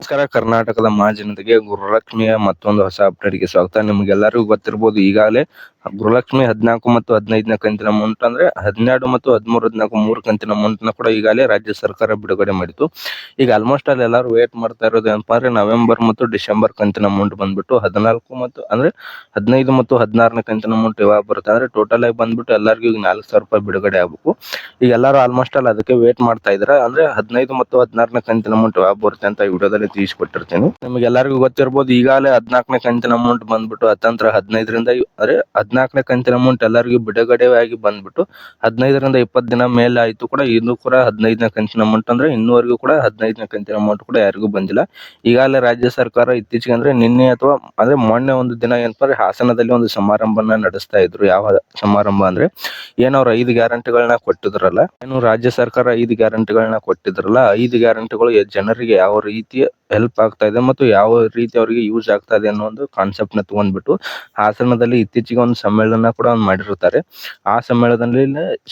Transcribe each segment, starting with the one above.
ನಮಸ್ಕಾರ, ಕರ್ನಾಟಕದ ಮಹಾಜನತೆಗೆ ಗುರುಲಕ್ಷ್ಮಿಯ ಮತ್ತೊಂದು ಹೊಸ ಅಪ್ಡೇಟ್ಗೆ ಸ್ವಾಗತ. ನಿಮ್ಗೆಲ್ಲರಿಗೂ ಗೊತ್ತಿರ್ಬೋದು, ಈಗಾಗಲೇ ಗೃಹಲಕ್ಷ್ಮಿ ಹದಿನಾಲ್ಕು ಮತ್ತು ಹದಿನೈದನೇ ಕಂತಿನ ಅಮೌಂಟ್ ಅಂದ್ರೆ ಹನ್ನೆರಡು ಮತ್ತು ಹದಿಮೂರು, ಹದಿನಾಲ್ಕು, ಮೂರು ಕಂತಿನ ಅಮೌಂಟ್ನ ಕೂಡ ಈಗಾಗಲೇ ರಾಜ್ಯ ಸರ್ಕಾರ ಬಿಡುಗಡೆ ಮಾಡಿತು ಈಗ ಆಲ್ಮೋಸ್ಟ್ ಅಲ್ಲಿ ಎಲ್ಲರೂ ವೇಟ್ ಮಾಡ್ತಾ ಇರೋದು ಏನಪ್ಪಾ ಅಂದ್ರೆ ನವೆಂಬರ್ ಮತ್ತು ಡಿಸೆಂಬರ್ ಕಂತಿನ ಅಮೌಂಟ್ ಬಂದ್ಬಿಟ್ಟು ಹದಿನಾಲ್ಕು ಮತ್ತು ಅಂದ್ರೆ ಹದಿನೈದು ಮತ್ತು ಹದಿನಾರನೇ ಕಂತಿನ ಅಮೌಂಟ್ ಯಾವಾಗ ಬರುತ್ತೆ ಅಂದ್ರೆ ಟೋಟಲ್ ಆಗಿ ಬಂದ್ಬಿಟ್ಟು ಎಲ್ಲರಿಗೂ ಈಗ ನಾಲ್ಕು ಸಾವಿರ ರೂಪಾಯಿ ಬಿಡುಗಡೆ ಆಗಬೇಕು. ಈಗ ಎಲ್ಲರೂ ಆಲ್ಮೋಸ್ಟ್ ಅಲ್ಲಿ ಅದಕ್ಕೆ ವೇಟ್ ಮಾಡ್ತಾ ಇದ್ದಾರೆ. ಅಂದ್ರೆ ಹದಿನೈದು ಮತ್ತು ಹದಿನಾರನೇ ಕಂತಿನ ಅಮೌಂಟ್ ಯಾವಾಗ ಬರುತ್ತೆ ಅಂತ ವಿಡಿಯೋದಲ್ಲಿ ತಿಳಿಸ್ಕೊಟ್ಟಿರ್ತೀನಿ ನಿಮಗೆ ಎಲ್ಲರಿಗೂ ಗೊತ್ತಿರ್ಬೋದು, ಈಗಾಗಲೇ ಹದಿನಾಲ್ಕನೇ ಕಂತಿನ ಅಮೌಂಟ್ ಬಂದ್ಬಿಟ್ಟು, ಹತ್ತಂತರ ಹದಿನೈದರಿಂದ ಅರೆ ಹದಿನಾಲ್ಕನೇ ಕಂತಿನ ಅಮೌಂಟ್ ಎಲ್ಲರಿಗೂ ಬಿಡುಗಡೆ ಆಗಿ ಬಂದ್ಬಿಟ್ಟು, ಹದಿನೈದರಿಂದ ಇಪ್ಪತ್ತು ದಿನ ಮೇಲೆ ಆಯಿತು ಕೂಡ, ಇನ್ನೂ ಕೂಡ ಹದಿನೈದನೇ ಕಂತಿನ ಅಮೌಂಟ್ ಅಂದ್ರೆ ಇನ್ನೂವರೆಗೂ ಕೂಡ ಹದಿನೈದನೇ ಕಂತಿನ ಅಮೌಂಟ್ ಕೂಡ ಯಾರಿಗೂ ಬಂದಿಲ್ಲ. ಈಗಾಗಲೇ ರಾಜ್ಯ ಸರ್ಕಾರ ಇತ್ತೀಚೆಗೆ ಅಂದ್ರೆ ನಿನ್ನೆ ಅಥವಾ, ಅಂದ್ರೆ ಮೊನ್ನೆ ಒಂದು ದಿನ ಏನಪ್ಪ ಹಾಸನದಲ್ಲಿ ಒಂದು ಸಮಾರಂಭನ ನಡೆಸ್ತಾ ಇದ್ರು. ಯಾವ ಸಮಾರಂಭ ಅಂದ್ರೆ, ಏನು ಅವ್ರು ಐದು ಗ್ಯಾರಂಟಿಗಳನ್ನ ಕೊಟ್ಟಿದ್ರಲ್ಲ, ಏನು ರಾಜ್ಯ ಸರ್ಕಾರ ಐದು ಗ್ಯಾರಂಟಿಗಳನ್ನ ಕೊಟ್ಟಿದ್ರಲ್ಲ, ಐದು ಗ್ಯಾರಂಟಿಗಳು ಜನರಿಗೆ ಯಾವ ರೀತಿಯ ಹೆಲ್ಪ್ ಆಗ್ತಾ ಇದೆ ಮತ್ತು ಯಾವ ರೀತಿ ಅವರಿಗೆ ಯೂಸ್ ಆಗ್ತಾ ಇದೆ ಅನ್ನೋ ಒಂದು ಕಾನ್ಸೆಪ್ಟ್ನ ತಗೊಂಡ್ಬಿಟ್ಟು ಹಾಸನದಲ್ಲಿ ಇತ್ತೀಚೆಗೆ ಒಂದು ಸಮ್ಮೇಳನ ಕೂಡ ಒಂದು ಮಾಡಿರ್ತಾರೆ ಆ ಸಮ್ಮೇಳನದಲ್ಲಿ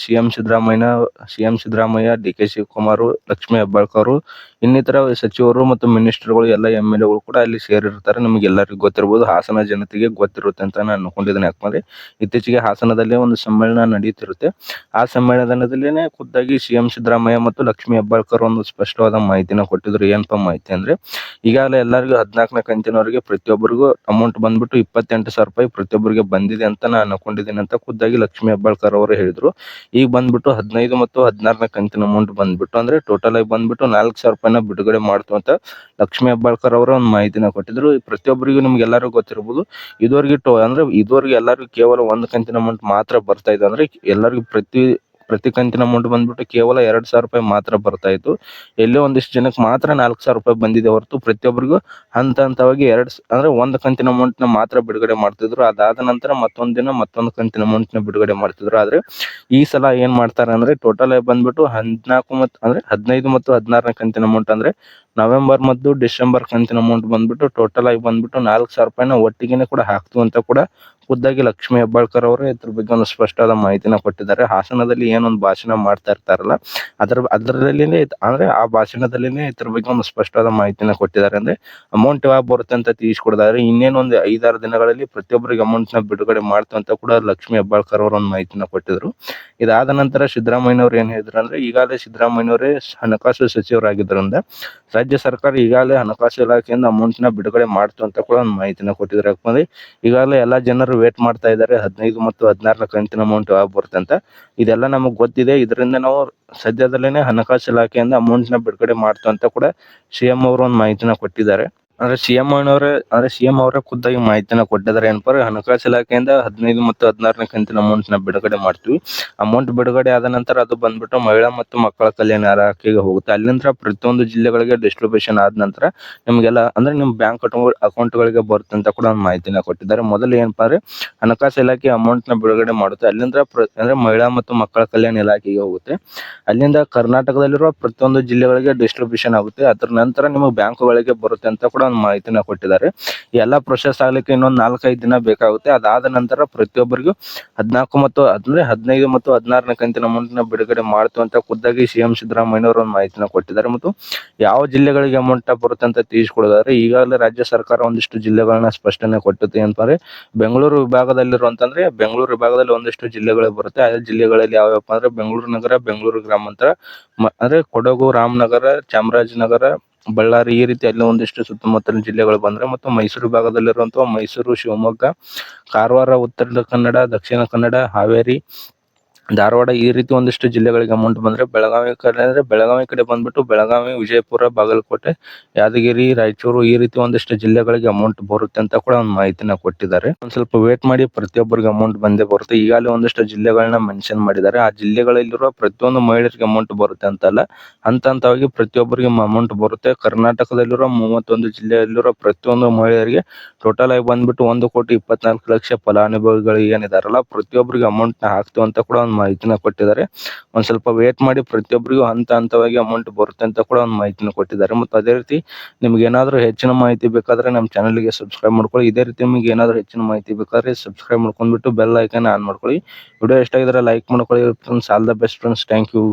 C M Siddaramaiah C M Siddaramaiah, D K Shivakumar, Lakshmi Hebbalkar, ಇನ್ನಿತರ ಸಚಿವರು ಮತ್ತು ಮಿನಿಸ್ಟರ್ಗಳು ಎಲ್ಲ ಎಂ ಎಲ್ ಎಗಳು ಕೂಡ ಅಲ್ಲಿ ಸೇರಿರ್ತಾರೆ ನಿಮಗೆ ಎಲ್ಲರಿಗೂ ಗೊತ್ತಿರಬಹುದು ಹಾಸನ ಜನತೆಗೆ ಗೊತ್ತಿರುತ್ತೆ ಅಂತ ನಾನು ಅನ್ಕೊಂಡಿದ್ದೇನೆ. ಯಾಕಂದ್ರೆ ಇತ್ತೀಚೆಗೆ ಹಾಸನದಲ್ಲಿ ಒಂದು ಸಮ್ಮೇಳನ ನಡೆಯುತ್ತಿರುತ್ತೆ ಆ ಸಮ್ಮೇಳನದಲ್ಲಿನೇ ಖುದ್ದಾಗಿ ಸಿ ಎಂ ಸಿದ್ದರಾಮಯ್ಯ ಮತ್ತು ಲಕ್ಷ್ಮೀ ಹೆಬ್ಬಾಳ್ಕರ್ ಒಂದು ಸ್ಪಷ್ಟವಾದ ಮಾಹಿತಿನ ಕೊಟ್ಟಿದ್ರು. ಏನಪ್ಪಾ ಮಾಹಿತಿ ಅಂದ್ರೆ ಈಗಾಗಲೇ ಎಲ್ಲರಿಗೂ ಹದಿನಾಲ್ಕನೇ ಕಂತಿನವರೆಗೆ ಪ್ರತಿಯೊಬ್ಬರಿಗೂ ಅಮೌಂಟ್ ಬಂದ್ಬಿಟ್ಟು ಇಪ್ಪತ್ತೆಂಟು ಸಾವಿರ ರೂಪಾಯಿ ಪ್ರತಿಯೊಬ್ಬರಿಗೆ ಬಂದಿದೆ ಅಂತ ನಾನು ಅನ್ಕೊಂಡಿದ್ದೀನಿ ಅಂತ ಖುದ್ದಾಗಿ ಲಕ್ಷ್ಮೀ ಹೆಬ್ಬಾಳ್ಕರ್ ಅವರು ಹೇಳಿದ್ರು. ಈಗ ಬಂದ್ಬಿಟ್ಟು ಹದಿನೈದು ಮತ್ತು ಹದಿನಾರನೇ ಕಂತಿನ ಅಮೌಂಟ್ ಬಂದ್ಬಿಟ್ಟು ಅಂದ್ರೆ ಟೋಟಲ್ ಆಗಿ ಬಂದ್ಬಿಟ್ಟು ನಾಲ್ಕು ಸಾವಿರ ರೂಪಾಯಿನ ಬಿಡುಗಡೆ ಮಾಡ್ತು ಅಂತ ಲಕ್ಷ್ಮೀ ಹೆಬ್ಬಾಳ್ಕರ್ ಅವರ ಒಂದು ಮಾಹಿತಿನ ಕೊಟ್ಟಿದ್ರು. ಪ್ರತಿಯೊಬ್ಬರಿಗೂ ನಿಮ್ಗೆ ಎಲ್ಲರಿಗೂ ಗೊತ್ತಿರಬಹುದು, ಇದುವರೆಗೆ ಟೋ ಅಂದ್ರೆ ಇದುವರೆಗೆ ಎಲ್ಲರಿಗೂ ಕೇವಲ ಒಂದು ಕಂತಿನ ಅಮೌಂಟ್ ಮಾತ್ರ ಬರ್ತಾ ಇದೆ. ಅಂದ್ರೆ ಎಲ್ಲರಿಗೂ ಪ್ರತಿ ಪ್ರತಿ ಕಂತಿನ ಅಮೌಂಟ್ ಬಂದ್ಬಿಟ್ಟು ಕೇವಲ ಎರಡ್ ಸಾವಿರ ರೂಪಾಯಿ ಮಾತ್ರ ಬರ್ತಾ ಇತ್ತು. ಎಲ್ಲೋ ಒಂದಿಷ್ಟು ಜನಕ್ಕೆ ಮಾತ್ರ ನಾಲ್ಕು ಸಾವಿರ ರೂಪಾಯಿ ಬಂದಿದೆ ಹೊರತು ಪ್ರತಿಯೊಬ್ಬರಿಗೂ ಹಂತ ಹಂತವಾಗಿ ಎರಡು ಅಂದ್ರೆ ಒಂದು ಕಂತಿನ ಅಮೌಂಟ್ನ ಮಾತ್ರ ಬಿಡುಗಡೆ ಮಾಡ್ತಿದ್ರು. ಅದಾದ ನಂತರ ಮತ್ತೊಂದು ದಿನ ಮತ್ತೊಂದು ಕಂತಿನ ಅಮೌಂಟ್ನ ಬಿಡುಗಡೆ ಮಾಡ್ತಿದ್ರು. ಆದ್ರೆ ಈ ಸಲ ಏನ್ ಮಾಡ್ತಾರೆ ಅಂದ್ರೆ ಟೋಟಲ್ ಆಗಿ ಬಂದ್ಬಿಟ್ಟು ಹದಿನಾಲ್ಕು ಮತ್ತು ಅಂದ್ರೆ ಹದಿನೈದು ಮತ್ತು ಹದಿನಾರನೇ ಕಂತಿನ ಅಮೌಂಟ್ ಅಂದ್ರೆ ನವೆಂಬರ್ ಮತ್ತು ಡಿಸೆಂಬರ್ ಕಂತಿನ ಅಮೌಂಟ್ ಬಂದ್ಬಿಟ್ಟು ಟೋಟಲ್ ಆಗಿ ಬಂದ್ಬಿಟ್ಟು ನಾಲ್ಕು ಸಾವಿರ ರೂಪಾಯಿನ ಒಟ್ಟಿಗೆನೆ ಕೂಡ ಹಾಕ್ತು ಅಂತ ಕೂಡ ಖುದ್ದಾಗಿ ಲಕ್ಷ್ಮಿ ಹೆಬ್ಬಾಳ್ಕರ್ ಅವರು ಇದ್ರ ಬಗ್ಗೆ ಒಂದು ಸ್ಪಷ್ಟವಾದ ಮಾಹಿತಿನ ಕೊಟ್ಟಿದ್ದಾರೆ. ಹಾಸನದಲ್ಲಿ ಏನೊಂದು ಭಾಷಣ ಮಾಡ್ತಾ ಇರ್ತಾರಲ್ಲ, ಅದರ ಅದರಲ್ಲಿನೇ ಅಂದ್ರೆ ಆ ಭಾಷಣದಲ್ಲಿನೇ ಇದ್ರ ಬಗ್ಗೆ ಒಂದು ಸ್ಪಷ್ಟವಾದ ಮಾಹಿತಿನ ಕೊಟ್ಟಿದ್ದಾರೆ. ಅಂದ್ರೆ ಅಮೌಂಟ್ ಯಾವಾಗ ಬರುತ್ತೆ ಅಂತ ತಿಳಿಸ್ಕೊಡ್ತಾರೆ ಇನ್ನೇನು ಒಂದು ಐದಾರು ದಿನಗಳಲ್ಲಿ ಪ್ರತಿಯೊಬ್ಬರಿಗೆ ಅಮೌಂಟ್ನ ಬಿಡುಗಡೆ ಮಾಡ್ತು ಅಂತ ಕೂಡ ಲಕ್ಷ್ಮಿ ಹೆಬ್ಬಾಳ್ಕರ್ ಅವರು ಒಂದು ಮಾಹಿತಿನ ಕೊಟ್ಟಿದ್ರು. ಇದಾದ ನಂತರ ಸಿದ್ದರಾಮಯ್ಯನವ್ರು ಏನ್ ಹೇಳಿದ್ರು ಅಂದ್ರೆ ಈಗಾಗಲೇ ಸಿದ್ದರಾಮಯ್ಯನವರೇ ಹಣಕಾಸು ಸಚಿವರಾಗಿದ್ದರಿಂದ ರಾಜ್ಯ ಸರ್ಕಾರ ಈಗಾಗಲೇ ಹಣಕಾಸು ಇಲಾಖೆಯಿಂದ ಅಮೌಂಟ್ನ ಬಿಡುಗಡೆ ಮಾಡ್ತು ಅಂತ ಕೂಡ ಒಂದು ಮಾಹಿತಿನ ಕೊಟ್ಟಿದ್ದಾರೆ. ಯಾಕಂದ್ರೆ ಈಗಾಗಲೇ ಎಲ್ಲ ಜನರು ವೇಟ್ ಮಾಡ್ತಾ ಇದ್ದಾರೆ. ಹದಿನೈದು ಮತ್ತು ಹದಿನಾರನೇ ಕಂತಿನ ಅಮೌಂಟ್ ಯಾವಾಗ ಬರುತ್ತೆ ಅಂತ. ಇದೆಲ್ಲ ನಮಗ್ ಗೊತ್ತಿದೆ. ಇದರಿಂದ ನಾವು ಸದ್ಯದಲ್ಲೇನೆ ಹಣಕಾಸು ಇಲಾಖೆಯಿಂದ ಅಮೌಂಟ್ನ ಬಿಡುಗಡೆ ಮಾಡ್ತು ಅಂತ ಕೂಡ ಸಿಎಂ ಅವರು ಒಂದು ಮಾಹಿತಿನ ಕೊಟ್ಟಿದ್ದಾರೆ. ಅಂದ್ರೆ ಸಿಎಂ ಅವರೇ ಆದ್ರೆ ಸಿಎಂ ಅವ್ರೆ ಖುದ್ದಾಗಿ ಮಾಹಿತಿನ ಕೊಟ್ಟಿದ್ದಾರೆ ಏನಪ್ಪಾ ಹಣಕಾಸು ಇಲಾಖೆಯಿಂದ ಹದಿನೈದು ಮತ್ತು ಹದಿನಾರನೇ ಕಂತಿನ ಅಮೌಂಟ್ನ ಬಿಡುಗಡೆ ಮಾಡ್ತೀವಿ. ಅಮೌಂಟ್ ಬಿಡುಗಡೆ ಆದ ನಂತರ ಅದು ಬಂದ್ಬಿಟ್ಟು ಮಹಿಳಾ ಮತ್ತು ಮಕ್ಕಳ ಕಲ್ಯಾಣ ಇಲಾಖೆಗೆ ಹೋಗುತ್ತೆ. ಅಲ್ಲಿಂದ ಪ್ರತಿಯೊಂದು ಜಿಲ್ಲೆಗಳಿಗೆ ಡಿಸ್ಟ್ರಿಬ್ಯೂಷನ್ ಆದ ನಂತರ ನಿಮ್ಗೆಲ್ಲ ಅಂದ್ರೆ ನಿಮ್ ಬ್ಯಾಂಕ್ ಅಕೌಂಟ್ ಗಳಿಗೆ ಬರುತ್ತೆ ಅಂತ ಕೂಡ ಒಂದು ಮಾಹಿತಿನ ಕೊಟ್ಟಿದ್ದಾರೆ. ಮೊದಲು ಏನಪ್ಪಾ ಅಂದ್ರೆ ಹಣಕಾಸು ಇಲಾಖೆ ಅಮೌಂಟ್ನ ಬಿಡುಗಡೆ ಮಾಡುತ್ತೆ. ಅಲ್ಲಿಂದ ಅಂದ್ರೆ ಮಹಿಳಾ ಮತ್ತು ಮಕ್ಕಳ ಕಲ್ಯಾಣ ಇಲಾಖೆಗೆ ಹೋಗುತ್ತೆ. ಅಲ್ಲಿಂದ ಕರ್ನಾಟಕದಲ್ಲಿರುವ ಪ್ರತಿಯೊಂದು ಜಿಲ್ಲೆಗಳಿಗೆ ಡಿಸ್ಟ್ರಿಬ್ಯೂಷನ್ ಆಗುತ್ತೆ. ಅದರ ನಂತರ ನಿಮಗೆ ಬ್ಯಾಂಕ್ಗಳಿಗೆ ಬರುತ್ತೆ ಅಂತ ಕೂಡ ಒಂದು ಮಾಹಿತಿನ ಕೊಟ್ಟಿದ್ದಾರೆ. ಎಲ್ಲಾ ಪ್ರೊಸೆಸ್ ಆಗ್ಲಿಕ್ಕೆ ಇನ್ನೊಂದು ನಾಲ್ಕೈದು ದಿನ ಬೇಕಾಗುತ್ತೆ. ಅದಾದ ನಂತರ ಪ್ರತಿಯೊಬ್ಬರಿಗೂ ಹದಿನಾಲ್ಕು ಮತ್ತು ಅಂದ್ರೆ ಹದಿನೈದು ಮತ್ತು ಹದಿನಾರನೇ ಕಂತಿನ ಅಮೌಂಟ್ನ ಬಿಡುಗಡೆ ಮಾಡ್ತು ಅಂತ ಖುದ್ದಾಗಿ ಸಿಎಂ ಸಿದ್ದರಾಮಯ್ಯ ಅವರು ಒಂದು ಮಾಹಿತಿನ ಕೊಟ್ಟಿದ್ದಾರೆ. ಮತ್ತು ಯಾವ ಜಿಲ್ಲೆಗಳಿಗೆ ಅಮೌಂಟ್ ಬರುತ್ತೆ ಅಂತ ತಿಳಿಸ್ಕೊಡೋದಾದ್ರೆ, ಈಗಾಗಲೇ ರಾಜ್ಯ ಸರ್ಕಾರ ಒಂದಿಷ್ಟು ಜಿಲ್ಲೆಗಳನ್ನ ಸ್ಪಷ್ಟನೆ ಕೊಟ್ಟಿದೆ ಅಂತಂದ್ರೆ, ಬೆಂಗಳೂರು ವಿಭಾಗದಲ್ಲಿರುವಂತಂದ್ರೆ ಬೆಂಗಳೂರು ವಿಭಾಗದಲ್ಲಿ ಒಂದಿಷ್ಟು ಜಿಲ್ಲೆಗಳು ಬರುತ್ತೆ. ಆ ಜಿಲ್ಲೆಗಳಲ್ಲಿ ಯಾವ್ಯಾವಪ್ಪ ಅಂದ್ರೆ ಬೆಂಗಳೂರು ನಗರ, ಬೆಂಗಳೂರು ಗ್ರಾಮಾಂತರ ಅಂದ್ರೆ ಕೊಡಗು, ರಾಮನಗರ, ಚಾಮರಾಜನಗರ ಬಳ್ಳಾರಿ ಈ ರೀತಿ ಅಲ್ಲಿ ಒಂದಿಷ್ಟು ಸುತ್ತಮುತ್ತಲಿನ ಜಿಲ್ಲೆಗಳು ಬಂದ್ರೆ ಮತ್ತು ಮೈಸೂರು ಭಾಗದಲ್ಲಿರುವಂತಹ ಮೈಸೂರು, ಶಿವಮೊಗ್ಗ, ಕಾರವಾರ, ಉತ್ತರ ಕನ್ನಡ, ದಕ್ಷಿಣ ಕನ್ನಡ, ಹಾವೇರಿ ಧಾರವಾಡ ಈ ರೀತಿ ಒಂದಿಷ್ಟು ಜಿಲ್ಲೆಗಳಿಗೆ ಅಮೌಂಟ್ ಬಂದ್ರೆ ಬೆಳಗಾವಿ ಕಡೆ ಅಂದ್ರೆ ಬೆಳಗಾವಿ ಕಡೆ ಬಂದ್ಬಿಟ್ಟು ಬೆಳಗಾವಿ, ವಿಜಯಪುರ, ಬಾಗಲಕೋಟೆ, ಯಾದಗಿರಿ, ರಾಯಚೂರು ಈ ರೀತಿ ಒಂದಿಷ್ಟು ಜಿಲ್ಲೆಗಳಿಗೆ ಅಮೌಂಟ್ ಬರುತ್ತೆ ಅಂತ ಕೂಡ ಒಂದು ಮಾಹಿತಿನ ಕೊಟ್ಟಿದ್ದಾರೆ. ಒಂದ್ ಸ್ವಲ್ಪ ವೇಟ್ ಮಾಡಿ ಪ್ರತಿಯೊಬ್ಬರಿಗೆ ಅಮೌಂಟ್ ಬಂದೇ ಬರುತ್ತೆ. ಈಗಾಗಲೇ ಒಂದಿಷ್ಟು ಜಿಲ್ಲೆಗಳನ್ನ ಮೆನ್ಷನ್ ಮಾಡಿದ್ದಾರೆ. ಆ ಜಿಲ್ಲೆಗಳಲ್ಲಿರುವ ಪ್ರತಿಯೊಂದು ಮಹಿಳೆಯರಿಗೆ ಅಮೌಂಟ್ ಬರುತ್ತೆ ಅಂತಲ್ಲ. ಹಂತ ಹಂತವಾಗಿ ಪ್ರತಿಯೊಬ್ಬರಿಗೆ ಅಮೌಂಟ್ ಬರುತ್ತೆ. ಕರ್ನಾಟಕದಲ್ಲಿರುವ ಮೂವತ್ತೊಂದು ಜಿಲ್ಲೆಯಲ್ಲಿರುವ ಪ್ರತಿಯೊಂದು ಮಹಿಳೆಯರಿಗೆ ಟೋಟಲ್ ಆಗಿ ಬಂದ್ಬಿಟ್ಟು ಒಂದು ಕೋಟಿ ಇಪ್ಪತ್ನಾಲ್ಕು ಲಕ್ಷ ಫಲಾನುಭವಿಗಳು ಏನಿದಾರಲ್ಲ, ಪ್ರತಿಯೊಬ್ಬರಿಗೆ ಅಮೌಂಟ್ನ ಹಾಕ್ತು ಅಂತ ಕೂಡ ಒಂದು ಮಾಹಿತಿನ ಕೊಟ್ಟಿದ್ದಾರೆ. ಒಂದ್ ಸ್ವಲ್ಪ ವೇಟ್ ಮಾಡಿ ಪ್ರತಿಯೊಬ್ಬರಿಗೂ ಹಂತ ಹಂತವಾಗಿ ಅಮೌಂಟ್ ಬರುತ್ತೆ ಅಂತ ಕೂಡ ಒಂದು ಮಾಹಿತಿನ ಕೊಟ್ಟಿದ್ದಾರೆ. ಮತ್ತು ಅದೇ ರೀತಿ ನಿಮ್ಗೆ ಏನಾದ್ರು ಹೆಚ್ಚಿನ ಮಾಹಿತಿ ಬೇಕಾದ್ರೆ ನಮ್ಮ ಚಾನಲ್ಗೆ ಸಬ್ಸ್ಕ್ರೈಬ್ ಮಾಡ್ಕೊಳ್ಳಿ. ಇದೇ ರೀತಿ ನಿಮಗೆ ಏನಾದ್ರು ಹೆಚ್ಚಿನ ಮಾಹಿತಿ ಬೇಕಾದ್ರೆ ಸಬ್ಸ್ಕ್ರೈಬ್ ಮಾಡ್ಕೊಂಡ್ಬಿಟ್ಟು ಬೆಲ್ ಐಕನ್ ಆನ್ ಮಾಡ್ಕೊಳ್ಳಿ. ವಿಡಿಯೋ ಇಷ್ಟ ಆಗಿದ್ರೆ ಲೈಕ್ ಮಾಡ್ಕೊಳ್ಳಿ. Friends all the best friends thank you